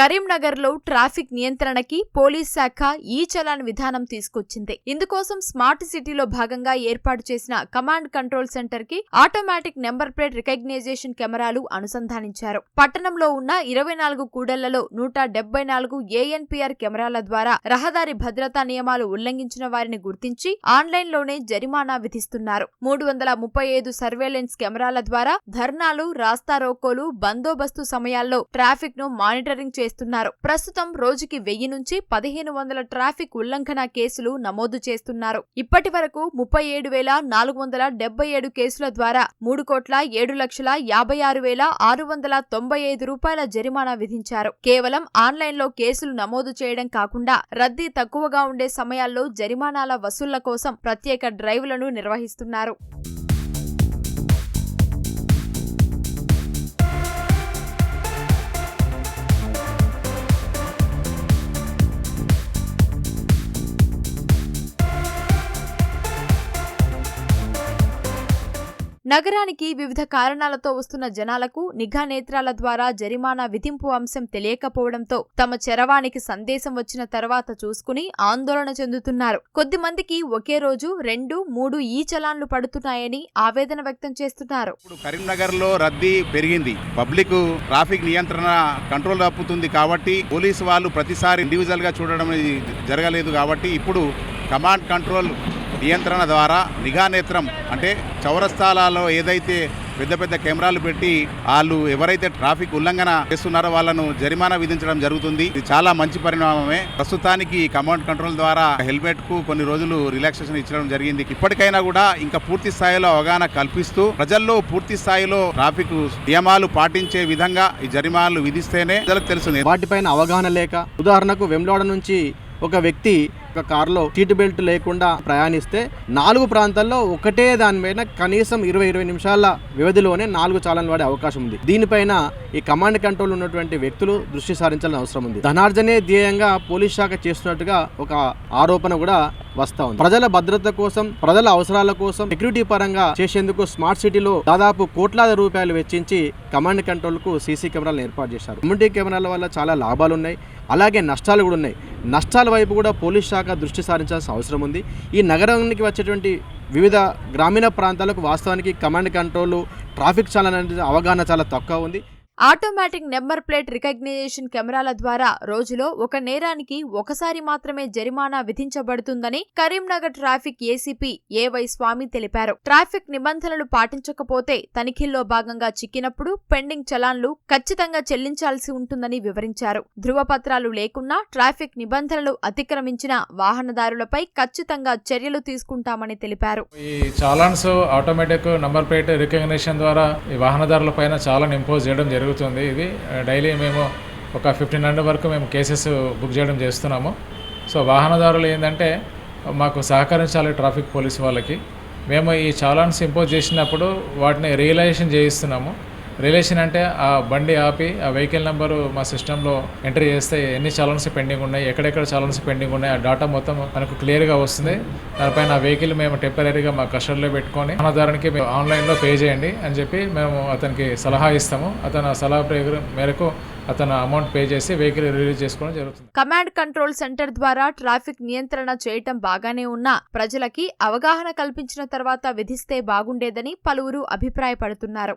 కరీంనగర్లో traffic నియంత్రణకి police శాఖ ఈ చలాన్ విధానం తీసుకొచ్చింది. ఇందుకోసం స్మార్ట్ సిటీలో భాగంగా ఏర్పాటు చేసిన కమాండ్ కంట్రోల్ సెంటర్కి ఆటోమేటిక్ నెంబర్ ప్లేట్ రికగ్నైజేషన్ కెమెరాలు అనుసంధానించారు. పట్టణంలో ఉన్న ఇరవై నాలుగు కూడళ్ళలో నూట డెబ్బై నాలుగు ఏఎన్పిఆర్ కెమెరాల ద్వారా రహదారి భద్రతా నియమాలు ఉల్లంఘించిన వారిని గుర్తించి ఆన్లైన్లోనే జరిమానా విధిస్తున్నారు. మూడు వందల ముప్పై ఐదు సర్వేలెన్స్ కెమెరాల ద్వారా ధర్నాలు రాస్తారోకోలు బందోబస్తు సమయాల్లో ట్రాఫిక్ను మానిటరింగ్ చేస్తున్నారు. ప్రస్తుతం రోజుకి వెయ్యి నుంచి పదిహేను వందల ట్రాఫిక్ ఉల్లంఘన కేసులు నమోదు చేస్తున్నారు. ఇప్పటి వరకు ముప్పై ఏడు వేల నాలుగు వందల డెబ్బై ఏడు కేసుల ద్వారా మూడు కోట్ల ఏడు లక్షల యాభై ఆరు వేల ఆరు వందల తొంభై ఐదు రూపాయల జరిమానా విధించారు. కేవలం ఆన్లైన్లో కేసులు నమోదు చేయడం కాకుండా రద్దీ తక్కువగా ఉండే సమయాల్లో జరిమానాల వసూళ్ళ కోసం ప్రత్యేక డ్రైవ్లను నిర్వహిస్తున్నారు. నగరానికి వివిధ కారణాలతో వస్తున్న జనాలకు నిఘా నేత్రాల ద్వారా జరిమానా విధింపు అంశం తెలియకపోవడంతో తమ చరవానికి సందేశం వచ్చిన తర్వాత చూసుకుని ఆందోళన చెందుతున్నారు. కొద్దిమందికి ఒకే రోజు రెండు మూడు ఈ చలాన్లు పడుతున్నాయని ఆవేదన వ్యక్తం చేస్తున్నారు. ఇప్పుడు కరీంనగర్లో రద్దీ పెరిగింది. పబ్లిక్ ట్రాఫిక్ నియంత్రణ కంట్రోల్ తప్పుతుంది కాబట్టి పోలీసు వాళ్ళు ప్రతిసారి ఇండివిజువల్గా చూడడం జరగలేదు కాబట్టి ఇప్పుడు కమాండ్ కంట్రోల్ నియంత్రణ ద్వారా నిఘా నేత్రం అంటే చౌరస్థాలలో ఏదైతే పెద్ద పెద్ద కెమెరాలు పెట్టి వాళ్ళు ఎవరైతే ట్రాఫిక్ ఉల్లంఘన చేస్తున్నారో వాళ్ళను జరిమానా విధించడం జరుగుతుంది. ఇది చాలా మంచి పరిణామమే. ప్రస్తుతానికి కమాండ్ కంట్రోల్ ద్వారా హెల్మెట్కు కొన్ని రోజులు రిలాక్సేషన్ ఇచ్చడం జరిగింది. ఇప్పటికైనా కూడా ఇంకా పూర్తి స్థాయిలో అవగాహన కల్పిస్తూ ప్రజల్లో పూర్తి స్థాయిలో ట్రాఫిక్ నియమాలు పాటించే విధంగా ఈ జరిమానాలు విధిస్తేనే ప్రజలకు తెలుస్తుంది. వాటిపైన అవగాహన లేక ఉదాహరణకు వెంలోడ నుంచి ఒక వ్యక్తి ఒక కారులో సీట్ బెల్ట్ లేకుండా ప్రయాణిస్తే నాలుగు ప్రాంతాల్లో ఒకటే దానిపైన కనీసం ఇరవై ఇరవై నిమిషాల వ్యవధిలోనే నాలుగు చాలన వాడే అవకాశం ఉంది. దీనిపైన ఈ కమాండ్ కంట్రోల్ ఉన్నటువంటి వ్యక్తులు దృష్టి సారించాల్సిన అవసరం ఉంది. ధనార్జనే ధ్యేయంగా పోలీస్ శాఖ చేస్తున్నట్టుగా ఒక ఆరోపణ కూడా వస్తా ఉంది. ప్రజల భద్రత కోసం ప్రజల అవసరాల కోసం సెక్యూరిటీ పరంగా చేసేందుకు స్మార్ట్ సిటీలో దాదాపు కోట్లాది రూపాయలు వెచ్చించి కమాండ్ కంట్రోల్కు సీసీ కెమెరాలను ఏర్పాటు చేశారు. కమ్యూనిటీ కెమెరాల వల్ల చాలా లాభాలు ఉన్నాయి అలాగే నష్టాలు కూడా ఉన్నాయి. నష్టాల వైపు కూడా పోలీస్ శాఖ దృష్టి సారించాల్సిన అవసరం ఉంది. ఈ నగరానికి వచ్చేటువంటి వివిధ గ్రామీణ ప్రాంతాలకు వాస్తవానికి కమాండ్ కంట్రోల్ ట్రాఫిక్ చాలా అనేది అవగాహన చాలా తక్కువ ఉంది. ఆటోమేటిక్ నెంబర్ ప్లేట్ రికగ్నైజేషన్ కెమెరాల ద్వారా రోజులో ఒక నేరానికి ఒకసారి మాత్రమే జరిమానా విధించబడుతుందని Karimnagar traffic ACP A Y Swamy తెలిపారు. ట్రాఫిక్ నిబంధనలు పాటించకపోతే తనిఖీల్లో భాగంగా చిక్కినప్పుడు పెండింగ్ చలాన్లు ఖచ్చితంగా చెల్లించాల్సి ఉంటుందని వివరించారు. ధృవపత్రాలు లేకున్నా ట్రాఫిక్ నిబంధనలు అతిక్రమించిన వాహనదారులపై ఖచ్చితంగా చర్యలు తీసుకుంటామని తెలిపారు. ఈ challans automatic number plate recognition ద్వారా ఈ వాహనదారుల పైన ఇంపోజ్ చేయడం జరుగుతుంది. ఇది డైలీ మేము ఒక ఫిఫ్టీన్ హండ్రెడ్ వరకు మేము కేసెస్ బుక్ చేయడం చేస్తున్నాము. సో వాహనదారులు ఏంటంటే మాకు సహకరించాలి ట్రాఫిక్ పోలీస్ వాళ్ళకి. మేము ఈ చాలాన్స్ ఇంపోజ్ చేసినప్పుడు వాటిని రియలైజేషన్ చేయిస్తున్నాము. రిలేషన్ అంటే ఆ బండి ఆపి ఆ వెహికల్ నెంబరు మా సిస్టంలో ఎంట్రీ చేస్తే ఎన్ని చాలన్స్ పెండింగ్ ఉన్నాయి ఎక్కడెక్కడ చాలన్స్ పెండింగ్ ఉన్నాయి ఆ డాటా మొత్తం మనకు క్లియర్గా వస్తుంది. దానిపైన ఆ వెహికల్ మేము టెంపరీగా మా కస్టడీలో పెట్టుకొని అన్నదానికి మేము ఆన్లైన్లో పే చేయండి అని చెప్పి మేము అతనికి సలహా ఇస్తాము. అతను ఆ సలహా ప్రకారం మేరకు అతను అమౌంట్ పే చేసి వెహికల్ రిలీజ్ చేసుకోవడం జరుగుతుంది. కమాండ్ కంట్రోల్ సెంటర్ ద్వారా ట్రాఫిక్ నియంత్రణ చేయటం బాగానే ఉన్నా ప్రజలకి అవగాహన కల్పించిన తర్వాత విధిస్తే బాగుండేదని పలువురు అభిప్రాయపడుతున్నారు.